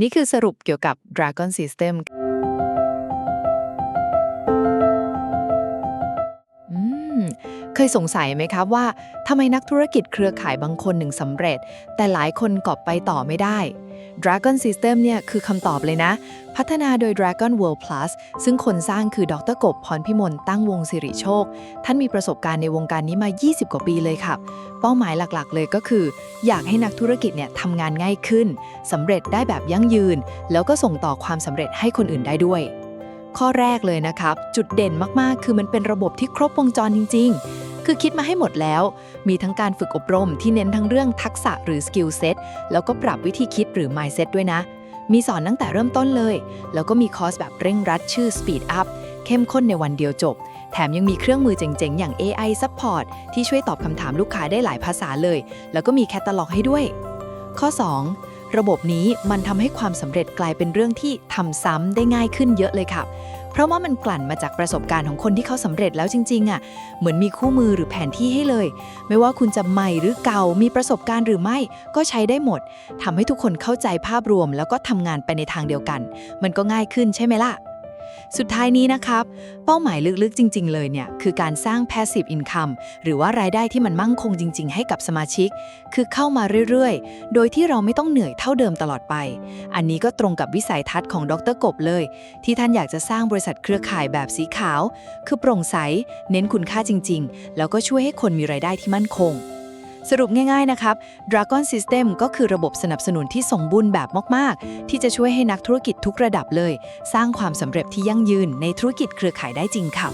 นี่คือสรุปเกี่ยวกับ Dragon System เคยสงสัยไหมครับว่าทำไมนักธุรกิจเครือข่ายบางคนหนึ่งสำเร็จ แต่หลายคนกอบไปต่อไม่ได้ Dragon System เนี่ยคือคำตอบเลยนะ พัฒนาโดย Dragon World Plus ซึ่งคนสร้างคือดรกบพรพิมลตั้งวงสิริโชค ท่านมีประสบการณ์ในวงการนี้มา 20 กว่าปีเลยครับ เป้าหมายหลักๆ เลยก็คือ อยากให้นักธุรกิจเนี่ยทำงานง่ายขึ้นสำเร็จได้แบบยั่งยืน แล้วก็ส่งต่อความสำเร็จให้คนอื่นได้ด้วยข้อแรกเลยนะครับ จุดเด่นมาก ๆ คือมันเป็นระบบที่ครบวงจรจริง ๆ คือคิดมาให้หมดแล้ว มีทั้งการฝึกอบรมที่เน้นทั้งเรื่องทักษะหรือสกิลเซ็ตแล้วก็ปรับวิธีคิดหรือ mindset ด้วยนะ มีสอนตั้งแต่เริ่มต้นเลย แล้วก็มีคอร์สแบบเร่งรัดชื่อ Speed Up เข้มข้นในวันเดียวจบ แถมยังมีเครื่องมือเจ๋งๆ อย่าง AI Support ที่ช่วยตอบคำถามลูกค้าได้หลายภาษาเลย แล้วก็มีแคตตาล็อกให้ด้วย ข้อ 2 ระบบนี้มันทำให้ความสำเร็จกลายเป็นเรื่องที่ทำซ้ำได้ง่ายขึ้นเยอะเลยครับ เพราะว่ามันกลั่นมาจากประสบการณ์ของคนที่เขาสำเร็จแล้วจริงๆอะเหมือนมีคู่มือหรือแผนที่ให้เลย ไม่ว่าคุณจะใหม่หรือเก่ามีประสบการณ์หรือไม่ก็ใช้ได้หมดทำให้ทุกคนเข้าใจภาพรวม แล้วก็ทำงานไปในทางเดียวกัน มันก็ง่ายขึ้นใช่ไหมล่ะ สุดท้ายนี้นะครับ เป้าหมายลึกๆจริง ๆ เลยเนี่ย คือการสร้าง passive income หรือว่ารายได้ที่มันมั่งคงจริง ๆ ให้กับสมาชิก คือเข้ามาเรื่อยๆ โดยที่เราไม่ต้องเหนื่อยเท่าเดิมตลอดไป อันนี้ก็ตรงกับวิสัยทัศน์ของดรกบเลย ที่ท่านอยากจะสร้างบริษัทเครือข่ายแบบสีขาว คือโปร่งใส เน้นคุณค่าจริง ๆ แล้วก็ช่วยให้คนมีรายได้ที่มั่นคง สรุปง่ายๆนะครับ Dragon System ก็คือระบบสนับสนุนที่สมบูรณ์แบบมากๆ ที่จะช่วยให้นักธุรกิจทุกระดับเลย สร้างความสำเร็จที่ยั่งยืนในธุรกิจเครือข่ายได้จริงค่ะ